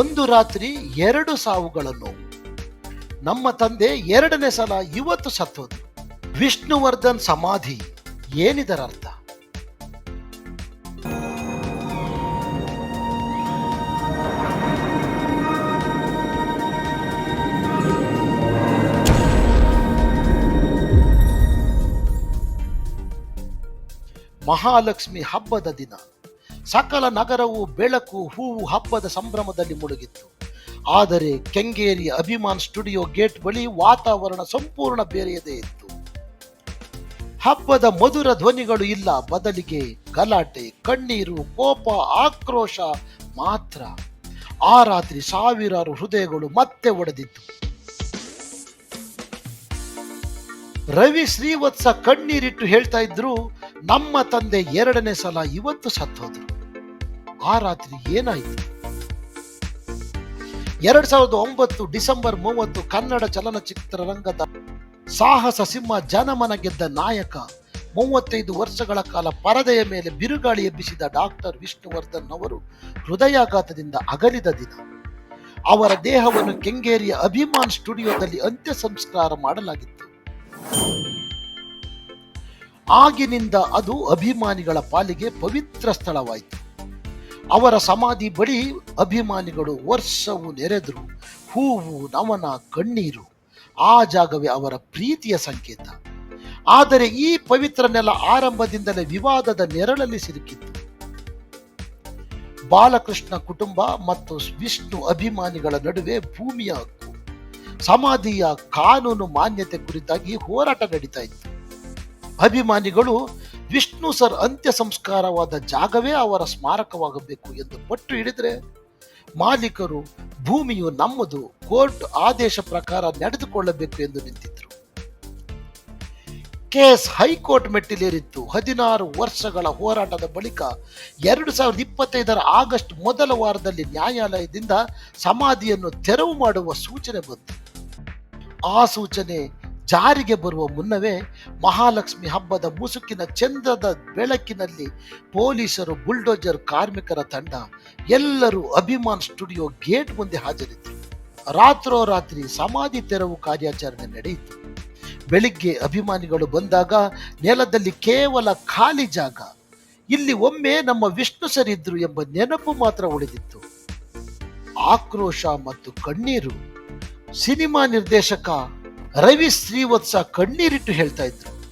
ಒಂದು ರಾತ್ರಿ ಎರಡು ಸಾವುಗಳನ್ನು. ನಮ್ಮ ತಂದೆ ಎರಡನೇ ಸಲ ಇವತ್ತು ಸತ್ತೋದು. ವಿಷ್ಣುವರ್ಧನ್ ಸಮಾಧಿ ಏನಿದರ ಅರ್ಥ ಮಹಾಲಕ್ಷ್ಮಿ ಹಬ್ಬದ ದಿನ. ಸಕಲ ನಗರವು ಬೆಳಕು, ಹೂವು, ಹಬ್ಬದ ಸಂಭ್ರಮದಲ್ಲಿ ಮುಳುಗಿತ್ತು. ಆದರೆ ಕೆಂಗೇರಿ ಅಭಿಮಾನ್ ಸ್ಟುಡಿಯೋ ಗೇಟ್ ಬಳಿ ವಾತಾವರಣ ಸಂಪೂರ್ಣ ಬೇರೆಯದೇ ಇತ್ತು. ಹಬ್ಬದ ಮಧುರ ಧ್ವನಿಗಳು ಇಲ್ಲ, ಬದಲಿಗೆ ಗಲಾಟೆ, ಕಣ್ಣೀರು, ಕೋಪ, ಆಕ್ರೋಶ ಮಾತ್ರ. ಆ ರಾತ್ರಿ ಸಾವಿರಾರು ಹೃದಯಗಳು ಮತ್ತೆ ಒಡೆದಿತ್ತು. ರವಿ ಶ್ರೀವತ್ಸ ಕಣ್ಣೀರಿಟ್ಟು ಹೇಳ್ತಾ ಇದ್ರು, ನಮ್ಮ ತಂದೆ ಎರಡನೇ ಸಲ ಇವತ್ತು ಸತ್ತೋದ್ರು. ಆ ರಾತ್ರಿ ಏನಾಯಿತು? ಎರಡ್ ಸಾವಿರದ ಒಂಬತ್ತು ಡಿಸೆಂಬರ್ ಮೂವತ್ತು ಕನ್ನಡ ಚಲನಚಿತ್ರರಂಗದ ಸಾಹಸ ಸಿಂಹ ಜನಮನ ಗೆದ್ದ ನಾಯಕ, ಮೂವತ್ತೈದು ವರ್ಷಗಳ ಕಾಲ ಪರದೆಯ ಮೇಲೆ ಬಿರುಗಾಳಿ ಎಬ್ಬಿಸಿದ ಡಾಕ್ಟರ್ ವಿಷ್ಣುವರ್ಧನ್ ಅವರು ಹೃದಯಾಘಾತದಿಂದ ಅಗಲಿದ ದಿನ. ಅವರ ದೇಹವನ್ನು ಕೆಂಗೇರಿಯ ಅಭಿಮಾನ್ ಸ್ಟುಡಿಯೋದಲ್ಲಿ ಅಂತ್ಯ ಸಂಸ್ಕಾರ ಮಾಡಲಾಗಿತ್ತು. ಆಗಿನಿಂದ ಅದು ಅಭಿಮಾನಿಗಳ ಪಾಲಿಗೆ ಪವಿತ್ರ ಸ್ಥಳವಾಯಿತು. ಅವರ ಸಮಾಧಿ ಬಳಿ ಅಭಿಮಾನಿಗಳು ವರ್ಷವು ನೆರೆದರು, ಹೂವು ನವನ ಕಣ್ಣೀರು, ಆ ಜಾಗವೇ ಅವರ ಪ್ರೀತಿಯ ಸಂಕೇತ. ಆದರೆ ಈ ಪವಿತ್ರ ನೆಲ ಆರಂಭದಿಂದಲೇ ವಿವಾದದ ನೆರಳಲ್ಲಿ ಸಿಲುಕಿತ್ತು. ಬಾಲಕೃಷ್ಣ ಕುಟುಂಬ ಮತ್ತು ವಿಷ್ಣು ಅಭಿಮಾನಿಗಳ ನಡುವೆ ಭೂಮಿಯ ಹಕ್ಕು, ಸಮಾಧಿಯ ಕಾನೂನು ಮಾನ್ಯತೆ ಕುರಿತಾಗಿ ಹೋರಾಟ ನಡೀತಾ ಇತ್ತು. ಅಭಿಮಾನಿಗಳು ವಿಷ್ಣು ಸರ್ ಅಂತ್ಯ ಸಂಸ್ಕಾರವಾದ ಜಾಗವೇ ಅವರ ಸ್ಮಾರಕವಾಗಬೇಕು ಎಂದು ಪಟ್ಟು ಹಿಡಿದ್ರೆ ಮಾಲೀಕರು ಭೂಮಿಯು ನಮ್ಮದು ಕೋರ್ಟ್ ಆದೇಶ ಪ್ರಕಾರ ನಡೆದುಕೊಳ್ಳಬೇಕು ಎಂದು ನಿಂತಿದ್ರು. ಕೇಸ್ ಹೈಕೋರ್ಟ್ ಮೆಟ್ಟಿಲೇರಿತ್ತು. ಹದಿನಾರು ವರ್ಷಗಳ ಹೋರಾಟದ ಬಳಿಕ ಎರಡು ಸಾವಿರದ ಇಪ್ಪತ್ತೈದರ ಆಗಸ್ಟ್ ಮೊದಲ ವಾರದಲ್ಲಿ ನ್ಯಾಯಾಲಯದಿಂದ ಸಮಾಧಿಯನ್ನು ತೆರವು ಮಾಡುವ ಸೂಚನೆ ಬಂತು. ಆ ಸೂಚನೆ ಜಾರಿಗೆ ಬರುವ ಮುನ್ನವೇ ಮಹಾಲಕ್ಷ್ಮಿ ಹಬ್ಬದ ಮುಸುಕಿನ ಚಂದ್ರದ ಬೆಳಕಿನಲ್ಲಿ ಪೊಲೀಸರು ಬುಲ್ಡೋಜರ್ ಕಾರ್ಮಿಕರ ತಂಡ, ಎಲ್ಲರೂ ಅಭಿಮಾನ್ ಸ್ಟುಡಿಯೋ ಗೇಟ್ ಮುಂದೆ ಹಾಜರಿದ್ದರು. ರಾತ್ರೋರಾತ್ರಿ ಸಮಾಧಿ ತೆರವು ಕಾರ್ಯಾಚರಣೆ ನಡೆಯಿತು. ಬೆಳಿಗ್ಗೆ ಅಭಿಮಾನಿಗಳು ಬಂದಾಗ ನೆಲದಲ್ಲಿ ಕೇವಲ ಖಾಲಿ ಜಾಗ, ಇಲ್ಲಿ ಒಮ್ಮೆ ನಮ್ಮ ವಿಷ್ಣು ಸರಿದ್ರು ಎಂಬ ನೆನಪು ಮಾತ್ರ ಉಳಿದಿತ್ತು. ಆಕ್ರೋಶ ಮತ್ತು ಕಣ್ಣೀರು. ಸಿನಿಮಾ ನಿರ್ದೇಶಕ ರವಿ ಶ್ರೀವತ್ಸ ಕಣ್ಣೀರಿಟ್ಟು ಹೇಳ್ತಾ ಇದ್ರು.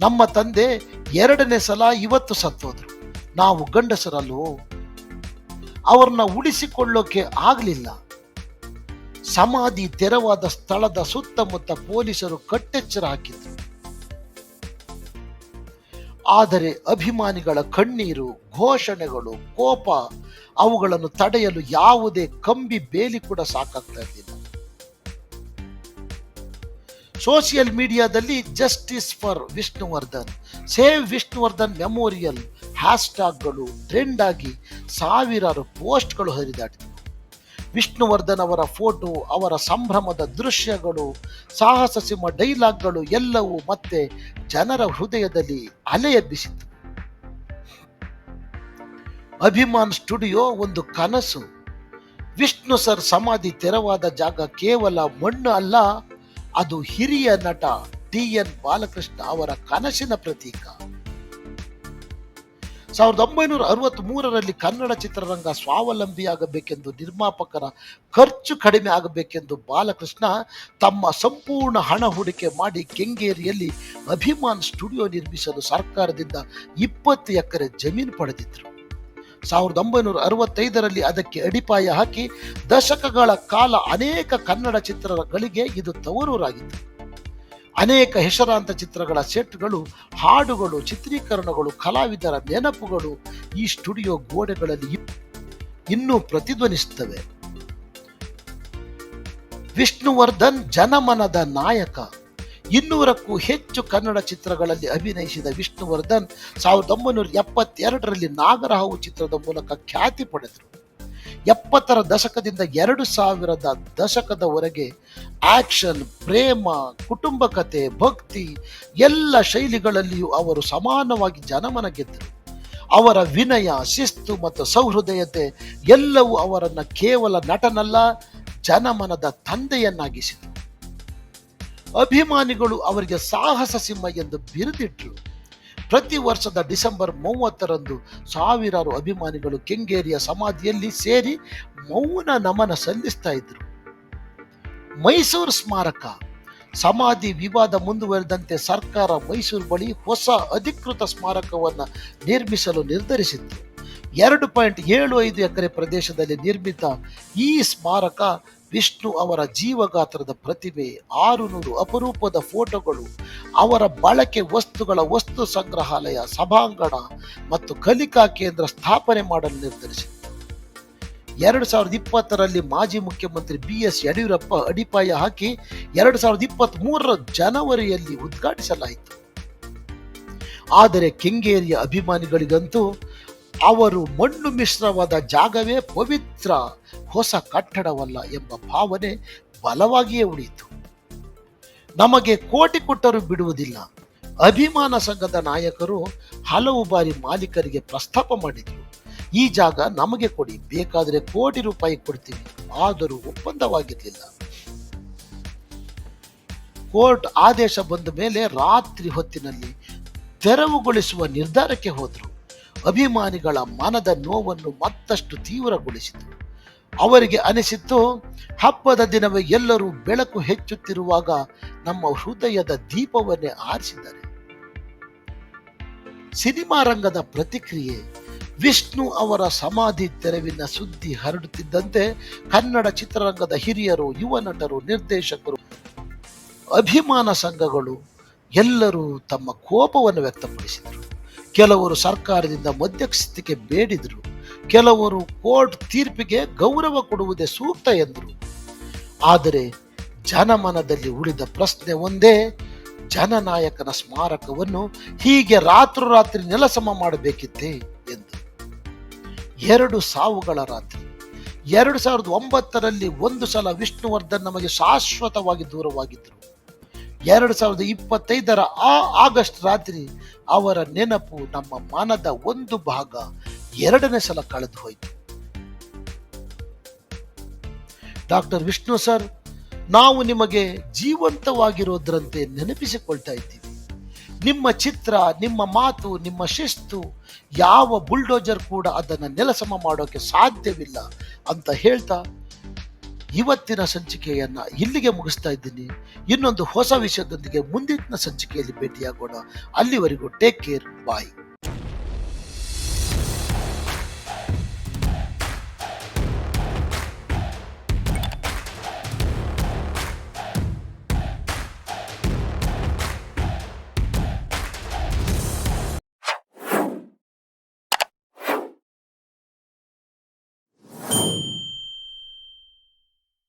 ನಮ್ಮ ತಂದೆ ಎರಡನೇ ಸಲ ಇವತ್ತು ಸತ್ತೋದ್ರು. ನಾವು ಗಂಡಸರಲ್ವೋ ಅವ್ರನ್ನ ಉಳಿಸಿಕೊಳ್ಳೋಕೆ ಆಗಲಿಲ್ಲ. ಸಮಾಧಿ ತೆರವಾದ ಸ್ಥಳದ ಸುತ್ತಮುತ್ತ ಪೊಲೀಸರು ಕಟ್ಟೆಚ್ಚರ ಹಾಕಿದ್ರು. ಆದರೆ ಅಭಿಮಾನಿಗಳ ಕಣ್ಣೀರು, ಘೋಷಣೆಗಳು, ಕೋಪ ಅವುಗಳನ್ನು ತಡೆಯಲು ಯಾವುದೇ ಕಂಬಿ ಬೇಲಿ ಕೂಡ ಸಾಕಾಗ್ತಾ ಇರಲಿಲ್ಲ. ಸೋಷಿಯಲ್ ಮೀಡಿಯಾದಲ್ಲಿ justice for Vishnuvardhan. Save Vishnuvardhan memorial ಹ್ಯಾಶ್ಟ್ಯಾಗ್ಗಳು trend ಆಗಿ ಸಾವಿರಾರು ಪೋಸ್ಟ್ಗಳು ಹರಿದಾಡಿದವು ವಿಷ್ಣುವರ್ಧನ್ ಅವರ ಫೋಟೋ, ಅವರ ಸಂಭ್ರಮದ ದೃಶ್ಯಗಳು, ಸಾಹಸ ಸಿಂಹ ಡೈಲಾಗ್ಗಳು ಎಲ್ಲವೂ ಮತ್ತೆ ಜನರ ಹೃದಯದಲ್ಲಿ ಅಲೆ ಎಬ್ಬಿಸಿತು ಅಭಿಮಾನ್ ಸ್ಟುಡಿಯೋ ಒಂದು ಕನಸು. ವಿಷ್ಣು ಸರ್ ಸಮಾಧಿ ತೆರವಾದ ಜಾಗ ಕೇವಲ ಮಣ್ಣು ಅಲ್ಲ ಅದು ಹಿರಿಯ ನಟ ಟಿ ಎನ್ ಬಾಲಕೃಷ್ಣ ಅವರ ಕನಸಿನ ಪ್ರತೀಕ. ಸಾವಿರದ ಒಂಬೈನೂರ ಅರವತ್ತ್ ಮೂರರಲ್ಲಿ ಕನ್ನಡ ಚಿತ್ರರಂಗ ಸ್ವಾವಲಂಬಿಯಾಗಬೇಕೆಂದು ನಿರ್ಮಾಪಕರ ಖರ್ಚು ಕಡಿಮೆ ಆಗಬೇಕೆಂದು ಬಾಲಕೃಷ್ಣ ತಮ್ಮ ಸಂಪೂರ್ಣ ಹಣ ಹೂಡಿಕೆ ಮಾಡಿ ಕೆಂಗೇರಿಯಲ್ಲಿ ಅಭಿಮಾನ್ ಸ್ಟುಡಿಯೋ ನಿರ್ಮಿಸಲು ಸರ್ಕಾರದಿಂದ ಇಪ್ಪತ್ತು ಎಕರೆ ಜಮೀನು ಪಡೆದಿದ್ರು. ಸಾವಿರದ ಒಂಬೈನೂರ ಅರವತ್ತೈದರಲ್ಲಿ ಅದಕ್ಕೆ ಅಡಿಪಾಯ ಹಾಕಿ ದಶಕಗಳ ಕಾಲ ಅನೇಕ ಕನ್ನಡ ಚಿತ್ರಗಳಿಗೆ ಇದು ತವರೂರಾಗಿತ್ತು. ಅನೇಕ ಹೆಸರಾಂತ ಚಿತ್ರಗಳ ಸೆಟ್ಗಳು, ಹಾಡುಗಳು, ಚಿತ್ರೀಕರಣಗಳು, ಕಲಾವಿದರ ನೆನಪುಗಳು ಈ ಸ್ಟುಡಿಯೋ ಗೋಡೆಗಳಲ್ಲಿ ಇನ್ನೂ ಪ್ರತಿಧ್ವನಿಸುತ್ತವೆ. ವಿಷ್ಣುವರ್ಧನ್ ಜನಮನದ ನಾಯಕ. ಇನ್ನೂರಕ್ಕೂ ಹೆಚ್ಚು ಕನ್ನಡ ಚಿತ್ರಗಳಲ್ಲಿ ಅಭಿನಯಿಸಿದ ವಿಷ್ಣುವರ್ಧನ್ ಸಾವಿರದ ಒಂಬೈನೂರ ಎಪ್ಪತ್ತೆರಡರಲ್ಲಿ ನಾಗರಹಾವು ಚಿತ್ರದ ಮೂಲಕ ಖ್ಯಾತಿ ಪಡೆದರು. ಎಪ್ಪತ್ತರ ದಶಕದಿಂದ ಎರಡು ಸಾವಿರದ ದಶಕದವರೆಗೆ ಆಕ್ಷನ್, ಪ್ರೇಮ, ಕುಟುಂಬ ಕಥೆ ಭಕ್ತಿ ಎಲ್ಲ ಶೈಲಿಗಳಲ್ಲಿಯೂ ಅವರು ಸಮಾನವಾಗಿ ಜನಮನ ಗೆದ್ದರು. ಅವರ ವಿನಯ, ಶಿಸ್ತು ಮತ್ತು ಸೌಹೃದಯತೆ ಎಲ್ಲವೂ ಅವರನ್ನು ಕೇವಲ ನಟನಲ್ಲ, ಜನಮನದ ತಂದೆಯನ್ನಾಗಿಸಿತು. ಅಭಿಮಾನಿಗಳು ಅವರಿಗೆ ಸಾಹಸ ಸಿಂಹ ಎಂದು ಬಿರುದಿಟ್ಟರು ಪ್ರತಿ ವರ್ಷದ ಡಿಸೆಂಬರ್ ಮೂವತ್ತರಂದು ಸಾವಿರಾರು ಅಭಿಮಾನಿಗಳು ಕೆಂಗೇರಿಯ ಸಮಾಧಿಯಲ್ಲಿ ಸೇರಿ ಮೌನ ನಮನ ಸಲ್ಲಿಸ್ತಾ ಇದ್ರು. ಮೈಸೂರು ಸ್ಮಾರಕ, ಸಮಾಧಿ ವಿವಾದ ಮುಂದುವರೆದಂತೆ ಸರ್ಕಾರ ಮೈಸೂರು ಬಳಿ ಹೊಸ ಅಧಿಕೃತ ಸ್ಮಾರಕವನ್ನು ನಿರ್ಮಿಸಲು ನಿರ್ಧರಿಸಿತ್ತು. ಎರಡು ಪಾಯಿಂಟ್ ಏಳು ಐದು ಎಕರೆ ಪ್ರದೇಶದಲ್ಲಿ ನಿರ್ಮಿತ ಈ ಸ್ಮಾರಕ ವಿಷ್ಣು ಅವರ ಜೀವಗಾತ್ರದ ಪ್ರತಿಭೆ ಆರು ನೂರು ಅಪರೂಪದ ಫೋಟೋಗಳು, ಅವರ ಬಳಕೆ ವಸ್ತುಗಳ ವಸ್ತು ಸಂಗ್ರಹಾಲಯ, ಸಭಾಂಗಣ ಮತ್ತು ಕಲಿಕಾ ಕೇಂದ್ರ ಸ್ಥಾಪನೆ ಮಾಡಲು ನಿರ್ಧರಿಸಿತ್ತು ಎರಡು ಸಾವಿರದ ಇಪ್ಪತ್ತರಲ್ಲಿ ಮಾಜಿ ಮುಖ್ಯಮಂತ್ರಿ ಬಿ ಎಸ್ ಯಡಿಯೂರಪ್ಪ ಅಡಿಪಾಯ ಹಾಕಿ ಎರಡು ಸಾವಿರದ ಇಪ್ಪತ್ತ್ ಮೂರರ ಜನವರಿಯಲ್ಲಿ ಉದ್ಘಾಟಿಸಲಾಯಿತು. ಆದರೆ ಕೆಂಗೇರಿಯ ಅಭಿಮಾನಿಗಳಿಗಂತೂ ಅವರು ಮಣ್ಣು ಮಿಶ್ರವಾದ ಜಾಗವೇ ಪವಿತ್ರ ಹೊಸ ಕಟ್ಟಡವಲ್ಲ ಎಂಬ ಭಾವನೆ ಬಲವಾಗಿಯೇ ಉಳಿಯಿತು. ನಮಗೆ ಕೋಟಿ ಕೊಟ್ಟರೂ ಬಿಡುವುದಿಲ್ಲ. ಅಭಿಮಾನ ಸಂಘದ ನಾಯಕರು ಹಲವು ಬಾರಿ ಮಾಲೀಕರಿಗೆ ಪ್ರಸ್ತಾಪ ಮಾಡಿದರು. ಈ ಜಾಗ ನಮಗೆ ಕೊಡಿ, ಬೇಕಾದರೆ ಕೋಟಿ ರೂಪಾಯಿ ಕೊಡ್ತೀವಿ ಆದರೂ ಒಪ್ಪಂದವಾಗಿರಲಿಲ್ಲ. ಕೋರ್ಟ್ ಆದೇಶ ಬಂದ ಮೇಲೆ ರಾತ್ರಿ ಹೊತ್ತಿನಲ್ಲಿ ತೆರವುಗೊಳಿಸುವ ನಿರ್ಧಾರಕ್ಕೆ ಹೋದರು. ಅಭಿಮಾನಿಗಳ ಮನದ ನೋವನ್ನು ಮತ್ತಷ್ಟು ತೀವ್ರಗೊಳಿಸಿತು. ಅವರಿಗೆ ಅನಿಸಿತ್ತು, ಹಬ್ಬದ ದಿನವೇ ಎಲ್ಲರೂ ಬೆಳಕು ಹೆಚ್ಚುತ್ತಿರುವಾಗ ನಮ್ಮ ಹೃದಯದ ದೀಪವನ್ನೇ ಆರಿಸಿದ್ದಾರೆ ಸಿನಿಮಾ ರಂಗದ ಪ್ರತಿಕ್ರಿಯೆ, ವಿಷ್ಣು ಅವರ ಸಮಾಧಿ ತೆರವಿನ ಸುದ್ದಿ ಹರಡುತ್ತಿದ್ದಂತೆ ಕನ್ನಡ ಚಿತ್ರರಂಗದ ಹಿರಿಯರು, ಯುವ ನಟರು, ನಿರ್ದೇಶಕರು, ಅಭಿಮಾನ ಸಂಘಗಳು ಎಲ್ಲರೂ ತಮ್ಮ ಕೋಪವನ್ನು ವ್ಯಕ್ತಪಡಿಸಿದರು. ಕೆಲವರು ಸರ್ಕಾರದಿಂದ ಮಧ್ಯಸ್ಥಿಕೆ ಬೇಡಿದರು. ಕೆಲವರು ಕೋರ್ಟ್ ತೀರ್ಪಿಗೆ ಗೌರವ ಕೊಡುವುದೇ ಸೂಕ್ತ ಎಂದರು. ಆದರೆ ಜನಮನದಲ್ಲಿ ಉಳಿದ ಪ್ರಶ್ನೆ ಒಂದೇ, ಜನನಾಯಕನ ಸ್ಮಾರಕವನ್ನು ಹೀಗೆ ರಾತ್ರೋರಾತ್ರಿ ನೆಲಸಮ ಮಾಡಬೇಕಿತ್ತೇ ಎಂದು. ಎರಡು ಸಾವುಗಳ ರಾತ್ರಿ. ಎರಡು ಸಾವಿರದ ಒಂಬತ್ತರಲ್ಲಿ ಒಂದು ಸಲ ವಿಷ್ಣುವರ್ಧನ್ ನಮಗೆ ಶಾಶ್ವತವಾಗಿ ದೂರವಾಗಿದ್ದರು. ಎರಡು ಸಾವಿರದ ಇಪ್ಪತ್ತೈದರ ಆ ಆಗಸ್ಟ್ ರಾತ್ರಿ ಅವರ ನೆನಪು ನಮ್ಮ ಮನದ ಒಂದು ಭಾಗ ಎರಡನೇ ಸಲ ಕಳೆದು ಹೋಯಿತು. ಡಾಕ್ಟರ್ ವಿಷ್ಣು ಸರ್, ನಾವು ನಿಮಗೆ ಜೀವಂತವಾಗಿರೋದ್ರಂತೆ ನೆನಪಿಸಿಕೊಳ್ತಾ ಇದ್ದೀವಿ. ನಿಮ್ಮ ಚಿತ್ರ, ನಿಮ್ಮ ಮಾತು, ನಿಮ್ಮ ಶಿಸ್ತು, ಯಾವ ಬುಲ್ಡೋಜರ್ ಕೂಡ ಅದನ್ನು ನೆಲಸಮ ಮಾಡೋಕೆ ಸಾಧ್ಯವಿಲ್ಲ ಅಂತ ಹೇಳ್ತಾ ಇವತ್ತಿನ ಸಂಚಿಕೆಯನ್ನ ಇಲ್ಲಿಗೆ ಮುಗಿಸ್ತಾ ಇದ್ದೀನಿ. ಇನ್ನೊಂದು ಹೊಸ ವಿಷಯದೊಂದಿಗೆ ಮುಂದಿನ ಸಂಚಿಕೆಯಲ್ಲಿ ಭೇಟಿಯಾಗೋಣ. ಅಲ್ಲಿವರೆಗೂ ಟೇಕ್ ಕೇರ್ ಬಾಯ್